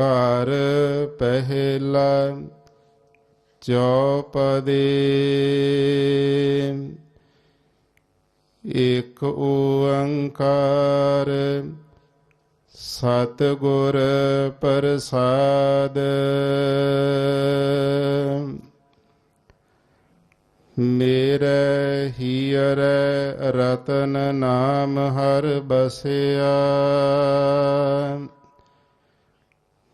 ਘਰ ਪਹਿਲਾ ਚੌਪਦੇ। ਇਕ ਓੰਕਾਰ ਸਤਿਗੁਰ ਪ੍ਰਸਾਦ। ਮੇਰੇ ਹੀਰ ਰਤਨ ਨਾਮ ਹਰ ਬਸਿਆ।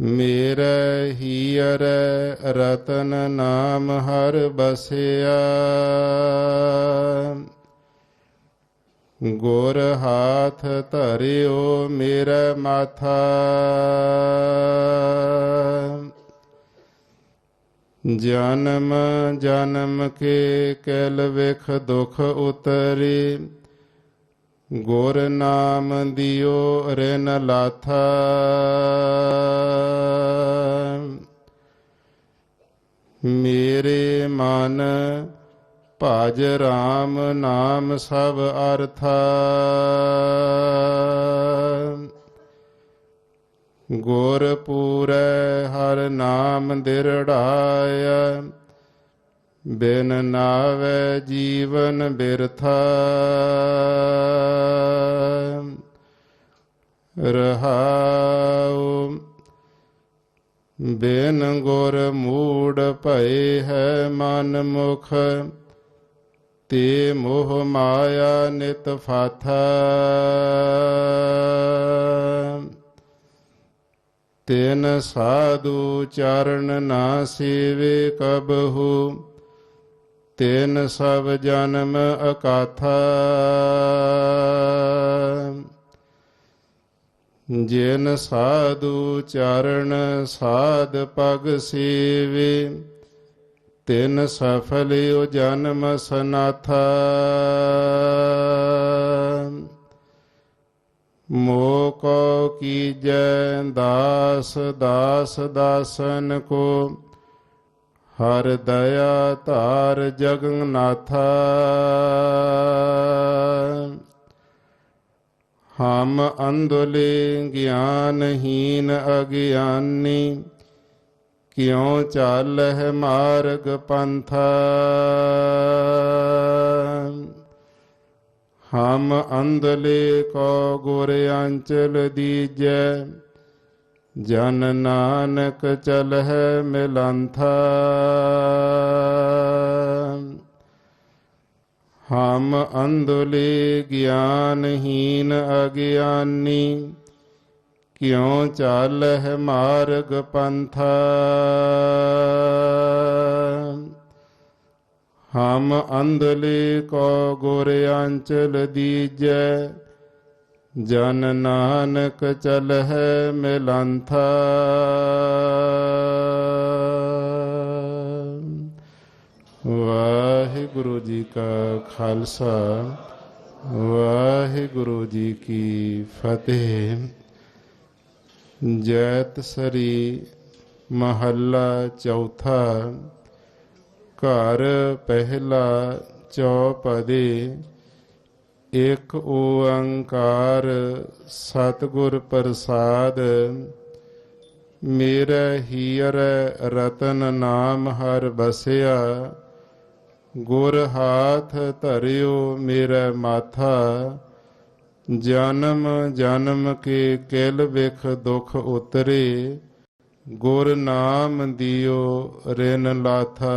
ਮੇਰੇ ਹੀਰ ਰਤਨ ਨਾਮ ਹਰ ਬਸਿਆ। ਗੁਰ ਹਾਥ ਧਰਿਓ ਮੇਰਾ ਮਾਥਾ। ਜਨਮ ਜਨਮ ਕੇ ਕੇਲ ਵਿਖ ਦੁਖ ਉਤਰੀ। ਗੁਰ ਨਾਮ ਦਿਓ ਰਿਨ ਲਾਥਾ। ਮੇਰੇ ਮਨ ਭਜ ਰਾਮ ਨਾਮ ਸਭ ਅਰਥਾ। ਗੁਰ ਪੂਰੈ ਹਰ ਨਾਮ ਦਿਰੜਾਇਆ। ਬਿਨ ਨਾਵੇ ਜੀਵਨ ਬਿਰਥਾ। ਰਹਾਉ, ਬਿਨ ਗੁਰ ਮੂੜ ਭਏ ਹੈ ਮਨ ਮੁਖ। ਤੇ ਮੋਹ ਮਾਇਆ ਨਿਤ ਫਾਥਾ। ਤੈਨ ਸਾਧੂ ਚਰਨ ਨਾ ਸੇਵੇ ਕਬਹੂ। ਤੈਨ ਸਭ ਜਨਮ ਅਕਾਥਾ। ਜਿਨ ਸਾਧੂ ਚਰਨ ਸਾਧ ਪਗ ਸੇਵੇ, ਤਿਨ ਸਫਲਿਓ ਜਨਮ ਸਨਾਥਾ। ਮੋਕੋ ਕੀਜੈ ਦਾਸ ਦਾਸ ਦਾਸਨ ਕੋ ਹਰ ਦਇਆ ਧਾਰ ਜਗਨਨਾਥਾ। ਹਮ ਅੰਧਲੇ ਗਿਆਨਹੀਨ ਅਗਿਆਨੀ, ਕਿਉ ਚਾਲਹਿ ਮਾਰਗ ਪੰਥ। ਹਮ ਅੰਧਲੇ ਕੋ ਗੁਰ ਅੰਚਲ ਦੀਜੈ ਜਨ ਨਾਨਕ ਚਲਹਿ ਮਿਲੰਥਾ। ਹਮ ਅੰਧਲੇ ਗਿਆਨਹੀਨ ਅਗਿਆਨੀ, ਕਿਉ ਚਾਲਹਿ ਮਾਰਗ ਪੰਥਾ। ਹਮ ਅੰਧਲੇ ਕੋ ਗੁਰ ਅੰਚਲ ਦੀਜੈ ਜਨ ਨਾਨਕ ਚਲਹਿ ਮਿਲੰਥਾ। ਵਾਹਿਗੁਰੂ ਜੀ ਕਾ ਖਾਲਸਾ, ਵਾਹਿਗੁਰੂ ਜੀ ਕੀ ਫਤਿਹ। ਜੈਤ ਸਰੀ ਮਹੱਲਾ ਚੌਥਾ, ਘਰ ਪਹਿਲਾ ਚੌਪਦੇ। ਇਕ ਓੰਕਾਰ ਸਤਿਗੁਰ ਪ੍ਰਸਾਦ, ਮੇਰਾ ਹੀਰ ਰਤਨ ਨਾਮ ਹਰ ਬਸਿਆ, ਗੁਰ ਹਾਥ ਧਰਿਓ ਮੇਰਾ ਮਾਥਾ, ਜਨਮ ਜਨਮ ਕੇ ਕਿਲ ਵਿਖ ਦੁਖ ਉਤਰੇ, ਗੁਰ ਨਾਮ ਦਿਓ ਰਿਨ ਲਾਥਾ।